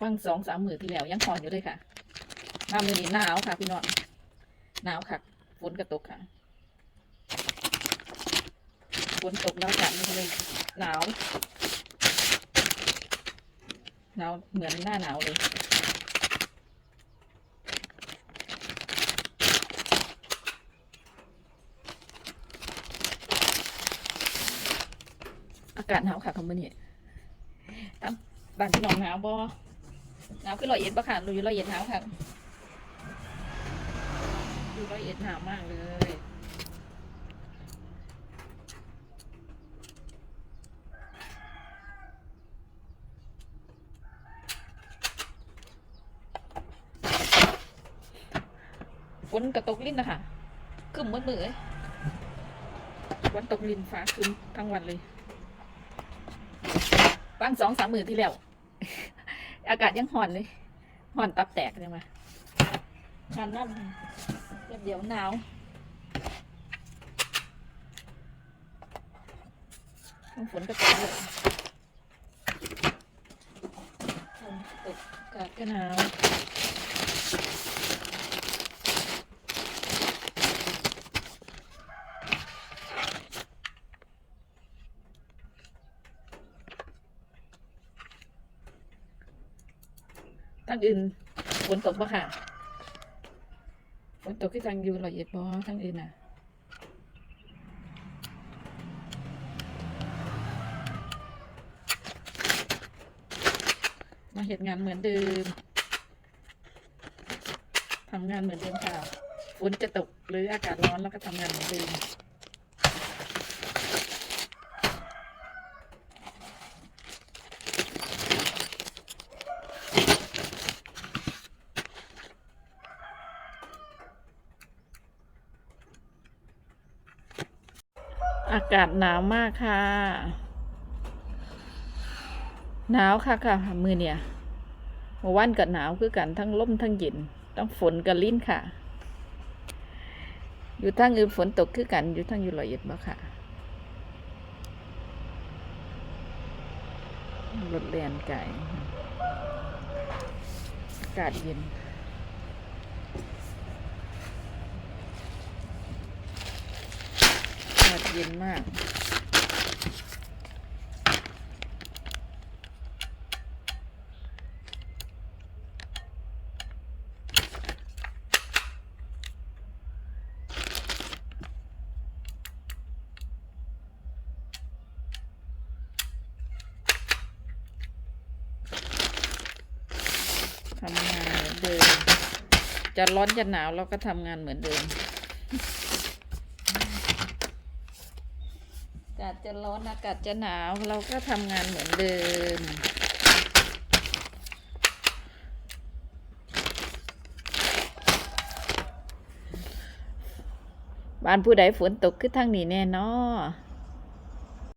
ฟังสองสามมือที่แล้ว ยังพอนอยู่เลยค่ะมามือนี้หนาวค่ะ พี่น้องหนาวค่ะฝนกระตกค่ะฝนตกแล้วค่ะมันเลยหนาวหนาวเหมือนหน้าหนาวเลยอากาศหนาวค่ะคำมื่อนี้ตามบ้านพี่น้องหนาวบ่ หนาวขึ้นร้อยเอ็ดปะค่ะดูอยู่ร้อยเอ็ดหนาวค่ะดูร้อยเอ็ดหนาวมากเลยฝนกระตกลิ้นนะคะครึ้มมืดมือเลยฝนตกลิ้นฟ้าครึ้มทั้งวันเลยบางสองสามหมื่นที่แล้ว อากาศยังห่อนเลยห่อนตับแตกเลยมาหันน้ำเดี๋ยวเดี๋ยวหนาวฝนก็ตกเลยฝนตกอากาศก็หนาว ทั้งอื่นฝนตกปะค่ะฝนตกที่ทางยูละเอียดบอทั้งอื่นน่ะมาเหตุงานเหมือนเดิมทำงานเหมือนเดิมค่ะฝนจะตกหรืออากาศร้อนแล้วก็ทำงานเหมือนเดิม อากาศหนาวมากค่ะ หนาวค่ะค่ะ มือเนี่ยเมื่อวันก็หนาวคือกันทั้งลมทั้งเย็นทั้งฝนกับลิ้นค่ะ อยู่ทั้งอื่นฝนตกคือกัน อยู่ทั้งอยู่ละเอียดบ่ค่ะรถเรียนไก่อากาศเย็น อากาศเย็นมาก ทำงานเหมือนเดิม จะร้อนจะหนาวเราก็ทำงานเหมือนเดิม อากาศจะร้อนอากาศจะหนาว เราก็ทำงานเหมือนเดิม บ้านผู้ใดฝนตกคือทางนี้แน่นอ